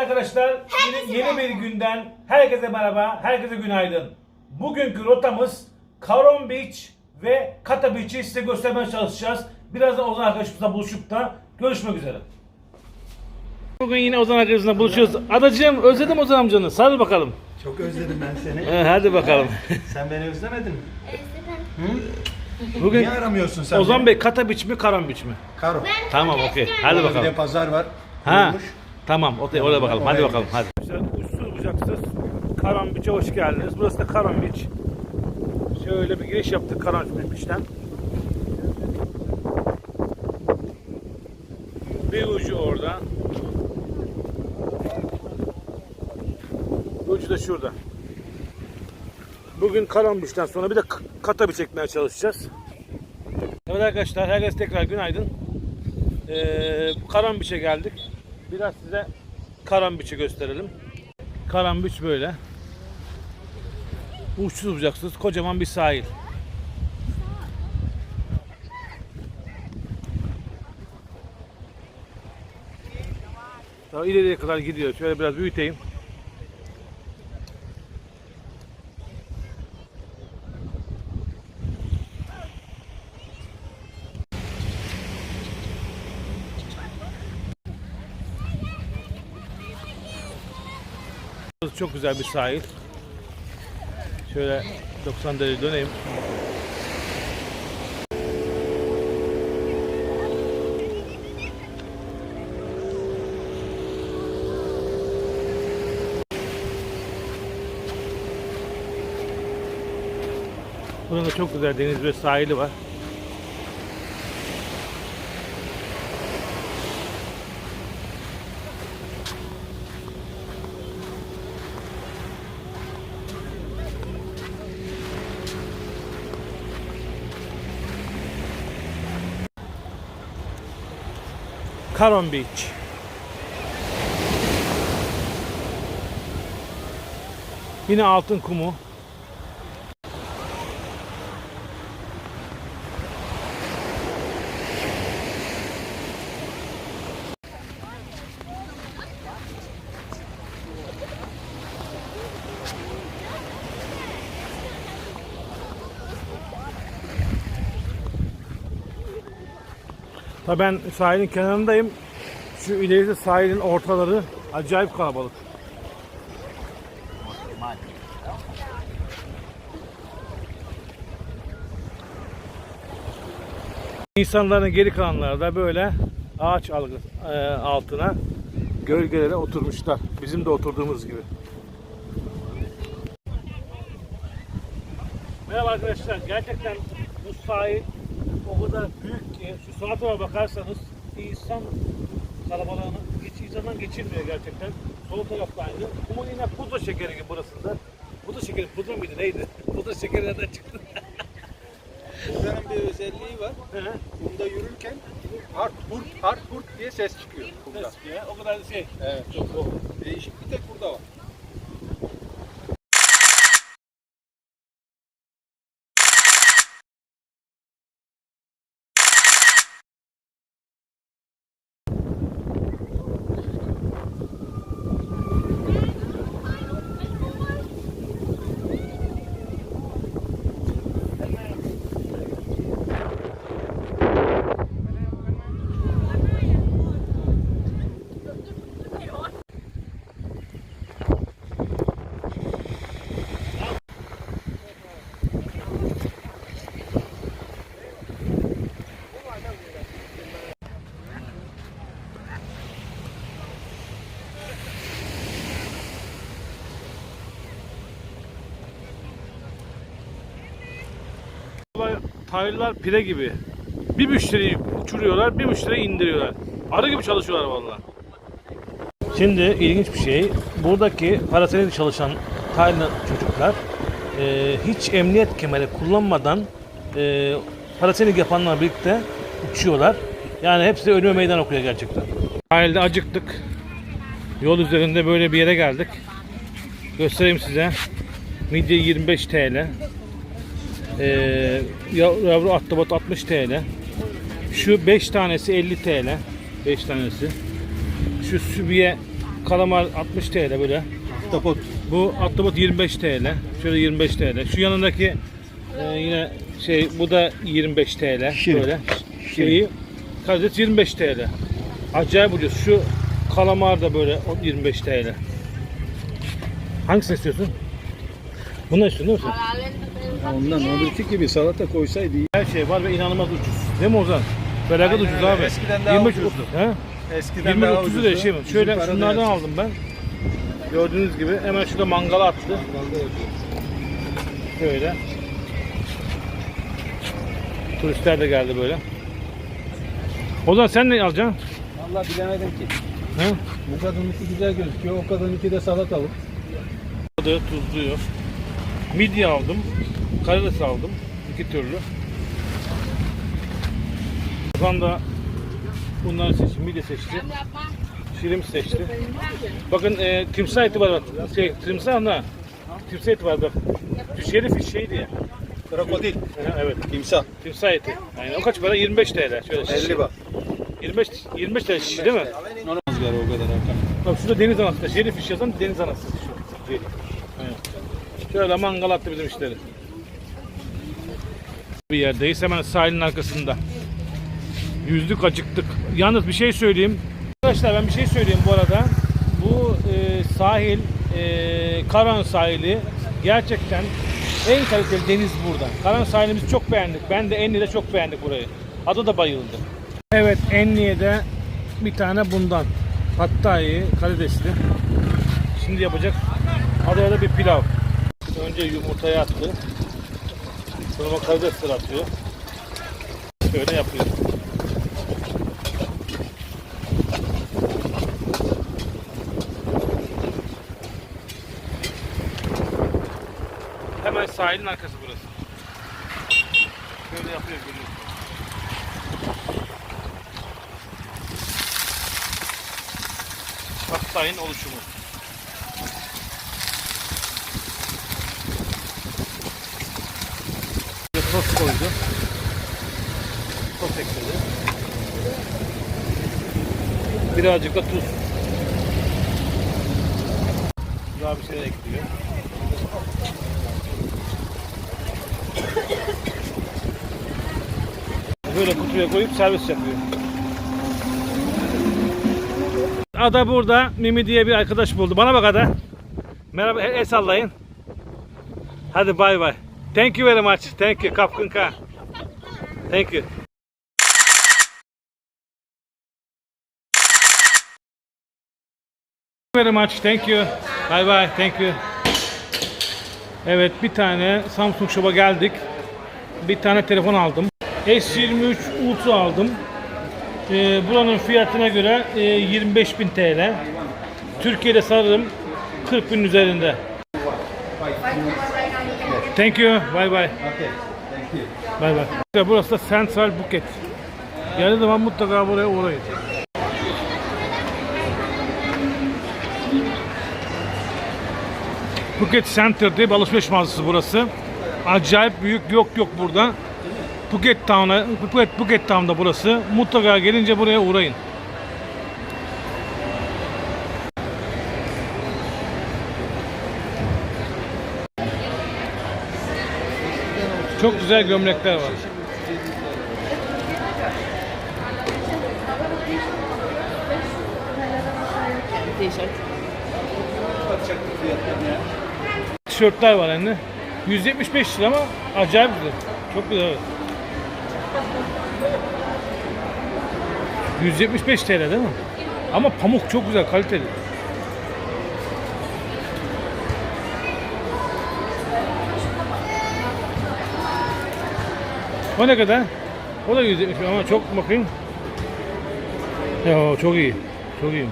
arkadaşlar. Herkese Yeni, yeni bir günden herkese merhaba, herkese günaydın. Bugünkü rotamız Caron Beach ve Kata Beach'i size göstermeye çalışacağız. Birazdan Ozan arkadaşımızla buluşup da görüşmek üzere. Bugün yine Ozan arkadaşımızla buluşuyoruz. Adacığım özledim Ozan amcanı. Sarıl bakalım. Çok özledim ben seni. Ee, hadi bakalım. Sen beni özlemedin mi? Bugün Niye aramıyorsun sen Ozan beni? Bey Kata Beach mi Karon Beach mi? Karo. Tamam okey. Hadi Bir de bakalım. pazar var. Ha. Kurulmuş. Tamam, oraya, oraya bakalım. Hadi bakalım. Hadi. Uçsuz bucaksız Karan Beach'e hoş geldiniz. Burası da Karan Beach. Şöyle bir giriş yaptık Karan Beach'ten. Bir ucu orada. Bir ucu da şurada. Bugün Karan Beach'ten sonra bir de Katabi çekmeye çalışacağız. Evet arkadaşlar, herkese tekrar günaydın. Ee, Karambiç'e geldik. Biraz size Karambiç'i gösterelim. Karambiç böyle. Uçsuz bucaksız kocaman bir sahil. Daha ileriye kadar gidiyor. Şöyle biraz büyüteyim. Çok güzel bir sahil. Şöyle 90 derece döneyim. Buranın da çok güzel deniz ve sahili var. Caron Beach. Yine altın kumu. Tabii ben sahilin kenarındayım. Şu ileride sahilin ortaları acayip kalabalık. İnsanların geri kalanları da böyle ağaç e, altına gölgelere oturmuşlar. Bizim de oturduğumuz gibi. Merhaba arkadaşlar. Gerçekten bu sahil o kadar büyük ki şu sağa tarafa bakarsanız insan kalabalığını hiç insandan geçirmiyor gerçekten. Sol tarafta aynı. Kumun yine pudra şekeri gibi burasında. Pudra şekeri pudra mıydı neydi? Pudra şekeri nereden çıktı? Buranın bir özelliği var. Hı. Bunda yürürken hart hurt hart hurt diye ses çıkıyor. Kumda. Ses ya, o kadar şey. Evet. Çok doğru. Değişik bir tek burada var. Taylar pire gibi. Bir müşteriyi uçuruyorlar, bir müşteriyi indiriyorlar. Arı gibi çalışıyorlar vallahi. Şimdi ilginç bir şey. Buradaki parasenede çalışan Tayland çocuklar e, hiç emniyet kemeri kullanmadan e, parasenik yapanlarla birlikte uçuyorlar. Yani hepsi ölüme meydan okuyor gerçekten. Sahilde acıktık. Yol üzerinde böyle bir yere geldik. Göstereyim size. Midye 25 TL. Ee, yav- yavru ahtapot 60 TL. Şu 5 tanesi 50 TL. 5 tanesi. Şu sübiye kalamar 60 TL böyle. Tapot. Bu ahtapot 25 TL. Şöyle 25 TL. Şu yanındaki e, yine şey bu da 25 TL. Şirin. Böyle. Şeyi karides 25 TL. Acayip ucuz. Şu kalamar da böyle o 25 TL. Hangisini istiyorsun? Bunu istiyorsun değil mi sen? Ondan öbürkü gibi salata koysaydı iyi. Her şey var ve inanılmaz ucuz. Değil mi Ozan? Felaket Aynen ucuz öyle. abi. Eskiden daha 25 ucuzdu. 30. He? Eskiden 20 daha 30 ucuzdu. liraya şey mi? Bizim Şöyle parada şunlardan yazıyor. aldım ben. Gördüğünüz gibi hemen şurada mangala attı. Şöyle. Turistler de geldi böyle. Ozan sen ne alacaksın? Vallahi bilemedim ki. He? Bu kadınınki güzel gözüküyor. O kadınınki de salatalık. Tuzluyor. Midye aldım. Karides aldım. iki türlü. Ozan da bunları seçti. Midye seçti. Şirin seçti. Bakın e, timsah eti var bak. Şey, timsah ne? Timsah eti var bak. Şerif şeydi ya. Krokodil. Evet. Timsah. Timsah eti. Aynen. O kaç para? 25 TL. Şöyle şiş. 50 bak. 25 25 TL şiş değil mi? Rüzgarı o kadar Hakan. Bak şurada deniz anası da. Şerif iş yazan deniz anası. Şu. Şerif. Şöyle mangal attı bizim işleri. Bir yerdeyiz hemen sahilin arkasında. Yüzdük acıktık. Yalnız bir şey söyleyeyim. Arkadaşlar ben bir şey söyleyeyim bu arada. Bu e, sahil, e, Karan sahili gerçekten en kaliteli deniz burada. Karan sahilimizi çok beğendik. Ben de Enni'de çok beğendik burayı. Ada da bayıldı. Evet Enni'de bir tane bundan. Hatta'yı karidesli. Şimdi yapacak. Adaya da bir pilav. Önce yumurtayı attı. Sonra karidesleri atıyor. Böyle yapıyor. Hemen sahilin arkası burası. Böyle yapıyor görüyorsunuz. Hatta'nın oluşumu. Sos koydu. Sos ekledi. Birazcık da tuz. Daha bir şeyler ekliyor. Böyle kutuya koyup servis yapıyor. Ada burada. Mimi diye bir arkadaş buldu. Bana bak Ada. Merhaba, el sallayın. Hadi bay bay. Thank you very much. Thank you. Kapkın ka. Thank you. very much. Thank you. Bye bye. Thank you. Evet bir tane Samsung Shop'a geldik. Bir tane telefon aldım. S23 Ultra aldım. Ee, buranın fiyatına göre e, 25.000 TL. Türkiye'de sanırım 40.000 üzerinde. Thank you. Bye bye. Okay. Thank you. Bye bye. Burası da Central Buket. Geldiği zaman mutlaka buraya uğrayın. Phuket Center diye bir alışveriş mağazası burası. Acayip büyük yok yok burada. Phuket Town'a, Phuket, Phuket Town'da burası. Mutlaka gelince buraya uğrayın. Çok güzel gömlekler var. Tişörtler var anne. 175 lira ama acayip güzel. Çok güzel. evet. 175 TL değil mi? Ama pamuk çok güzel, kaliteli. O ne kadar? O da 170 ama çok bakayım. Ya çok iyi. Çok iyi.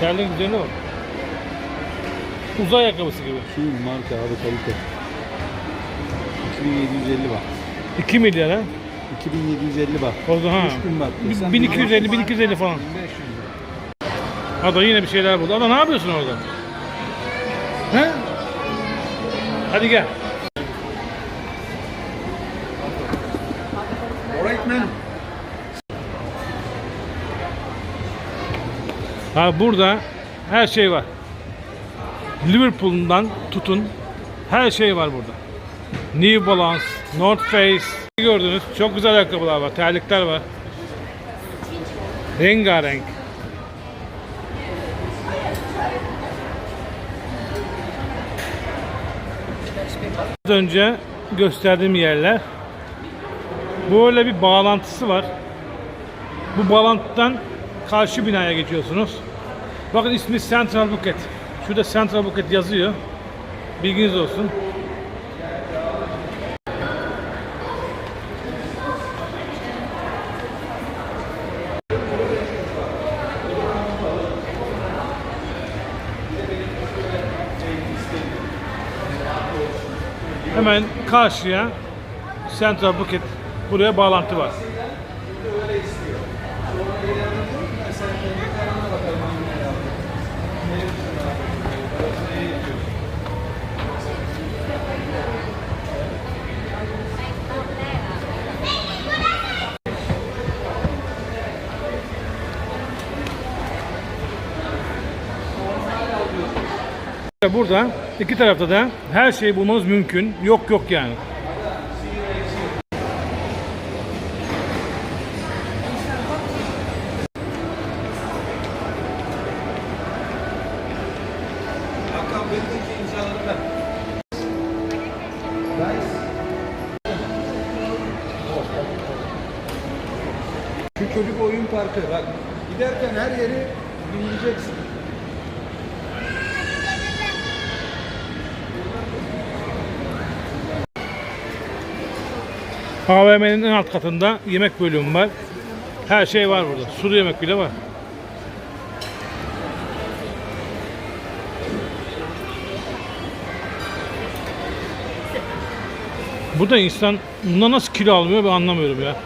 Terliğin güzeline bak. Uzay ayakkabısı gibi. Şu marka abi kalite. 2750 bak. 2 milyar ha. 2750 bak. O da ha. 3000 bak. Bi- Sen 1250 1250 falan. 1500 lira. Ada yine bir şeyler buldu. Ada ne yapıyorsun orada? He? Hadi gel. Alright man. Ha burada her şey var. Liverpool'dan tutun her şey var burada. New Balance, North Face gördünüz. Çok güzel ayakkabılar var, terlikler var. Rengarenk. Az önce gösterdiğim yerler. Böyle bir bağlantısı var. Bu bağlantıdan karşı binaya geçiyorsunuz. Bakın ismi Central Bukit. Şurada Central Bukit yazıyor. Bilginiz olsun. Hemen karşıya Central Bukit buraya bağlantı var. Burada iki tarafta da her şeyi bulmanız mümkün. Yok yok yani. Şu çocuk oyun parkı bak. Giderken her yeri dinleyeceksin. AVM'nin en alt katında yemek bölümü var. Her şey var burada. Sulu yemek bile var. Burada insan bundan nasıl kilo almıyor ben anlamıyorum ya.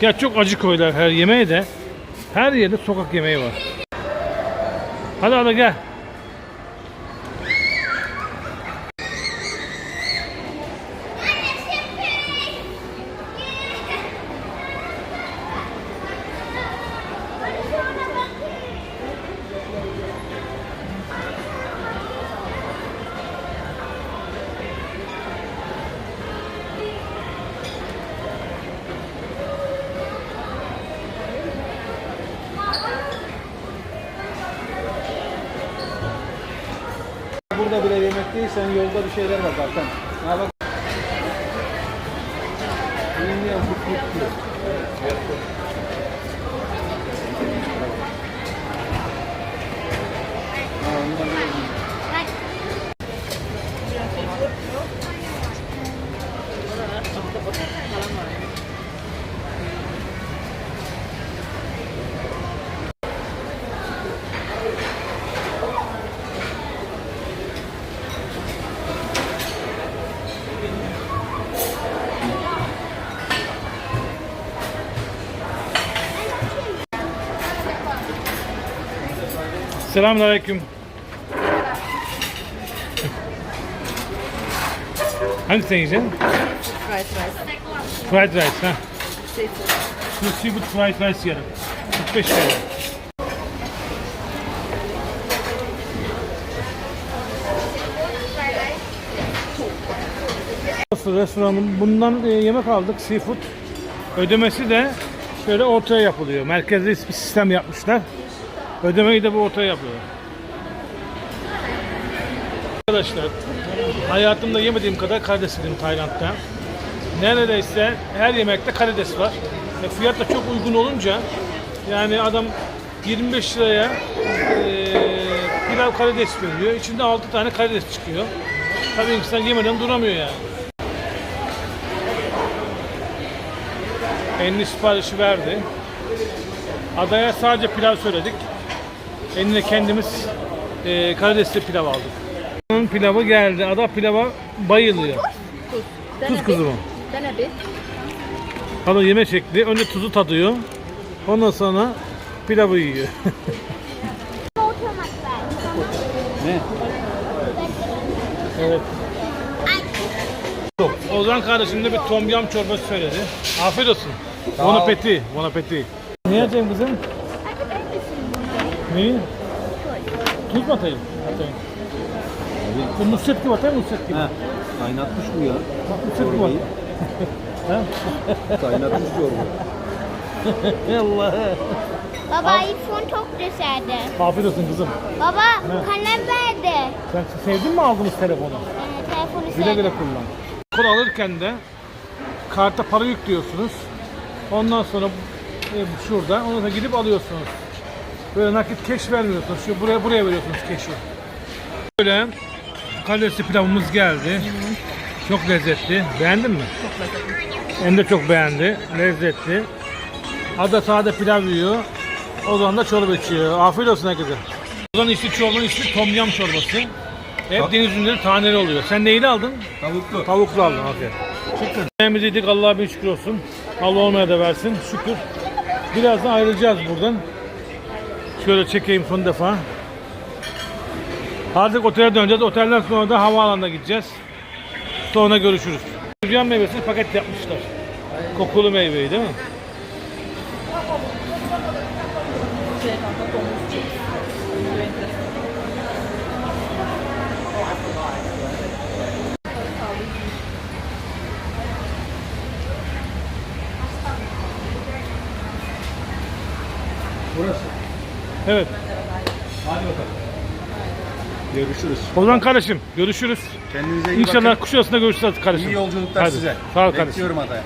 Gerçi çok acı koyular her yemeğe de. Her yerde sokak yemeği var. Hadi hadi gel. Sen yolda bir şeyler var zaten. Ha bak. Bilmiyorum, bu kurt diyor. Selamünaleyküm. Hangisini yiyeceksin? Fried rice. Fried rice ha. Seafood. Şu seafood fried rice yiyelim. 45 lira. Restoranın bundan e, yemek aldık seafood. Ödemesi de şöyle ortaya yapılıyor. Merkezli bir sistem yapmışlar. Ödemeyi de bu ortaya yapıyorlar. Arkadaşlar hayatımda yemediğim kadar karides yedim Tayland'da. Neredeyse her yemekte karides var. E, fiyat da çok uygun olunca yani adam 25 liraya e, pilav karides veriyor. İçinde 6 tane karides çıkıyor. Tabii insan yemeden duramıyor yani. Enli siparişi verdi. Adaya sadece pilav söyledik. Eline kendimiz e, karidesli pilav aldık. Onun pilavı geldi. Ada pilava bayılıyor. Tuz. Tuz kuzu mu? Ada yeme şekli. Önce tuzu tadıyor. Ondan sonra pilavı yiyor. Ne? evet. Ozan kardeşim de bir tom yam çorbası söyledi. Afiyet olsun. Bon appétit. Bon appétit. Ne yiyeceğim kızım? Neyi? Tuz mu atayım? Atayım. Bu Nusret gibi atayım Nusret gibi. Ha, kaynatmış bu ya. Bak Nusret gibi at. Ha? Kaynatmış çorba. Allah. Baba iPhone çok güzeldi. Afiyet olsun kızım. Baba kalem verdi. Sen sevdin mi aldınız telefonu? Ee, telefonu Güle sevdi. güle kullan. Kol alırken de karta para yüklüyorsunuz. Ondan sonra e, şurada ondan sonra gidip alıyorsunuz. Böyle nakit keş vermiyorsunuz. Şu buraya buraya veriyorsunuz keşi. Böyle karidesli pilavımız geldi. Çok lezzetli. Beğendin mi? Çok lezzetli. Hem de çok beğendi. Lezzetli. Ada sade pilav yiyor. O zaman da çorba içiyor. Afiyet olsun herkese. O zaman içti çorbanın ismi tom yam çorbası. Hep deniz ürünleri taneli oluyor. Sen neyle aldın? Tavuklu. Tavuklu aldım aferin. Çıktın. Yemeğimizi yedik Allah'a bin şükür olsun. Allah olmaya da versin şükür. Birazdan ayrılacağız buradan. Şöyle çekeyim son defa. Artık otele döneceğiz. Otelden sonra da havaalanına gideceğiz. Sonra görüşürüz. Dünyan meyvesini paket yapmışlar. Kokulu meyveyi değil mi? Burası. Evet. Hadi bakalım. Görüşürüz. Ozan kardeşim görüşürüz. Kendinize iyi İnşallah bakın. Kuşadası'nda görüşürüz kardeşim. İyi yolculuklar Hadi. size. Sağ ol kardeşim. Bekliyorum adaya.